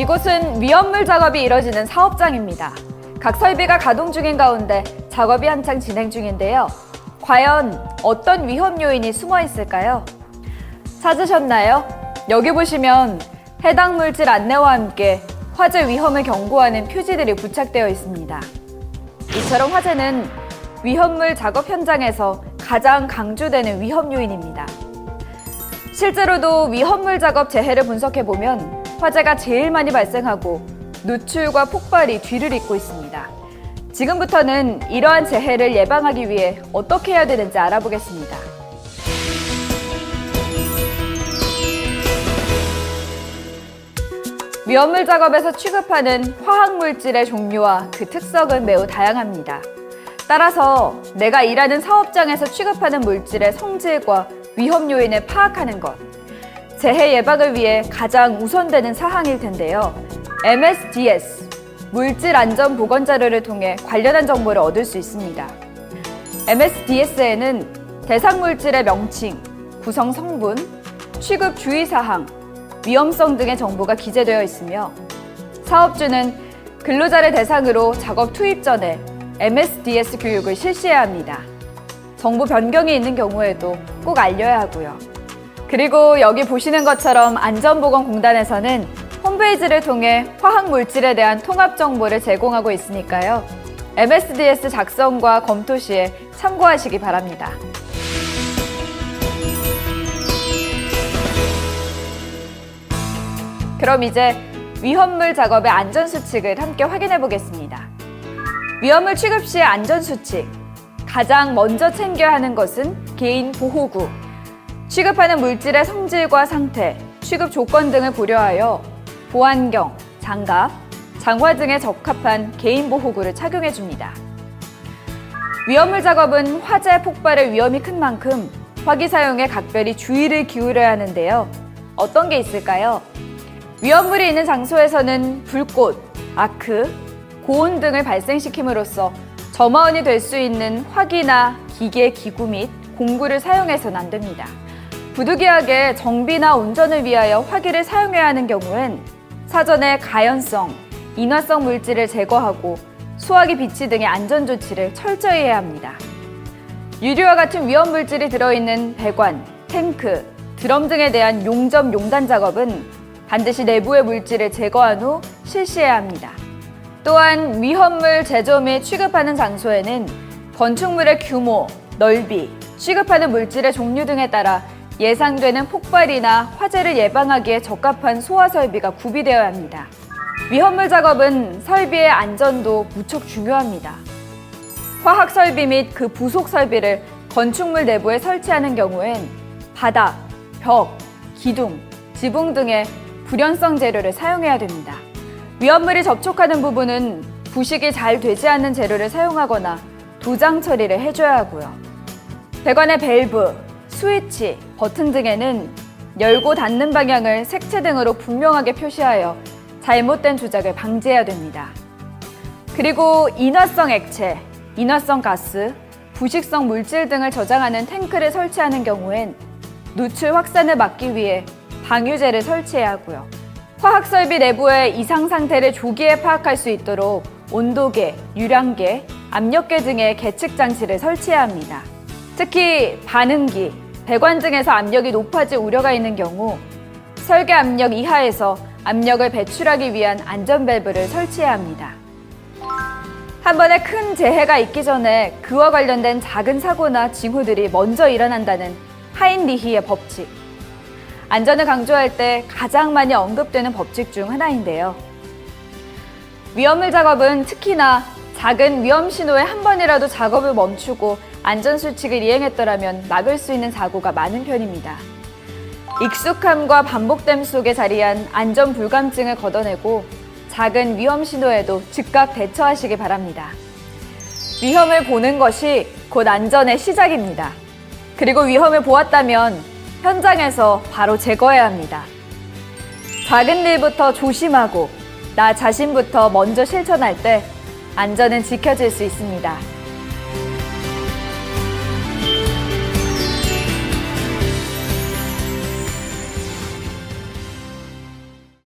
이곳은 위험물 작업이 이뤄지는 사업장입니다. 각 설비가 가동 중인 가운데 작업이 한창 진행 중인데요. 과연 어떤 위험 요인이 숨어 있을까요? 찾으셨나요? 여기 보시면 해당 물질 안내와 함께 화재 위험을 경고하는 표지들이 부착되어 있습니다. 이처럼 화재는 위험물 작업 현장에서 가장 강조되는 위험 요인입니다. 실제로도 위험물 작업 재해를 분석해 보면 화재가 제일 많이 발생하고 누출과 폭발이 뒤를 잇고 있습니다. 지금부터는 이러한 재해를 예방하기 위해 어떻게 해야 되는지 알아보겠습니다. 위험물 작업에서 취급하는 화학 물질의 종류와 그 특성은 매우 다양합니다. 따라서 내가 일하는 사업장에서 취급하는 물질의 성질과 위험 요인을 파악하는 것, 재해 예방을 위해 가장 우선되는 사항일 텐데요. MSDS, 물질 안전 보건 자료를 통해 관련한 정보를 얻을 수 있습니다. MSDS에는 대상 물질의 명칭, 구성 성분, 취급 주의 사항, 위험성 등의 정보가 기재되어 있으며 사업주는 근로자를 대상으로 작업 투입 전에 MSDS 교육을 실시해야 합니다. 정보 변경이 있는 경우에도 꼭 알려야 하고요. 그리고 여기 보시는 것처럼 안전보건공단에서는 홈페이지를 통해 화학 물질에 대한 통합 정보를 제공하고 있으니까요. MSDS 작성과 검토 시에 참고하시기 바랍니다. 그럼 이제 위험물 작업의 안전 수칙을 함께 확인해 보겠습니다. 위험물 취급 시의 안전 수칙. 가장 먼저 챙겨야 하는 것은 개인 보호구. 취급하는 물질의 성질과 상태, 취급 조건 등을 고려하여 보안경, 장갑, 장화 등에 적합한 개인 보호구를 착용해 줍니다. 위험물 작업은 화재 폭발의 위험이 큰 만큼 화기 사용에 각별히 주의를 기울여야 하는데요. 어떤 게 있을까요? 위험물이 있는 장소에서는 불꽃, 아크, 고온 등을 발생시킴으로써 점화원이 될 수 있는 화기나 기계, 기구 및 공구를 사용해서는 안 됩니다. 부득이하게 정비나 운전을 위하여 화기를 사용해야 하는 경우엔 사전에 가연성, 인화성 물질을 제거하고 수화기 비치 등의 안전 조치를 철저히 해야 합니다. 유리와 같은 위험 물질이 들어있는 배관, 탱크, 드럼 등에 대한 용접 용단 작업은 반드시 내부의 물질을 제거한 후 실시해야 합니다. 또한 위험물 제조 및 취급하는 장소에는 건축물의 규모, 넓이, 취급하는 물질의 종류 등에 따라 예상되는 폭발이나 화재를 예방하기에 적합한 소화 설비가 구비되어야 합니다. 위험물 작업은 설비의 안전도 무척 중요합니다. 화학 설비 및 그 부속 설비를 건축물 내부에 설치하는 경우엔 바닥, 벽, 기둥, 지붕 등의 불연성 재료를 사용해야 됩니다. 위험물이 접촉하는 부분은 부식이 잘 되지 않는 재료를 사용하거나 도장 처리를 해줘야 하고요. 배관의 밸브, 스위치, 버튼 등에는 열고 닫는 방향을 색채 등으로 분명하게 표시하여 잘못된 조작을 방지해야 됩니다. 그리고 인화성 액체, 인화성 가스, 부식성 물질 등을 저장하는 탱크를 설치하는 경우엔 누출 확산을 막기 위해 방유제를 설치해야 하고요. 화학 설비 내부의 이상 상태를 조기에 파악할 수 있도록 온도계, 유량계, 압력계 등의 계측 장치를 설치해야 합니다. 특히 반응기, 배관 등에서 압력이 높아질 우려가 있는 경우 설계 압력 이하에서 압력을 배출하기 위한 안전 밸브를 설치해야 합니다. 한 번에 큰 재해가 있기 전에 그와 관련된 작은 사고나 징후들이 먼저 일어난다는 하인리히의 법칙. 안전을 강조할 때 가장 많이 언급되는 법칙 중 하나인데요. 위험물 작업은 특히나 작은 위험 신호에 한 번이라도 작업을 멈추고 안전 수칙을 이행했더라면 막을 수 있는 사고가 많은 편입니다. 익숙함과 반복됨 속에 자리한 안전 불감증을 걷어내고 작은 위험 신호에도 즉각 대처하시기 바랍니다. 위험을 보는 것이 곧 안전의 시작입니다. 그리고 위험을 보았다면 현장에서 바로 제거해야 합니다. 작은 일부터 조심하고 나 자신부터 먼저 실천할 때 안전은 지켜질 수 있습니다.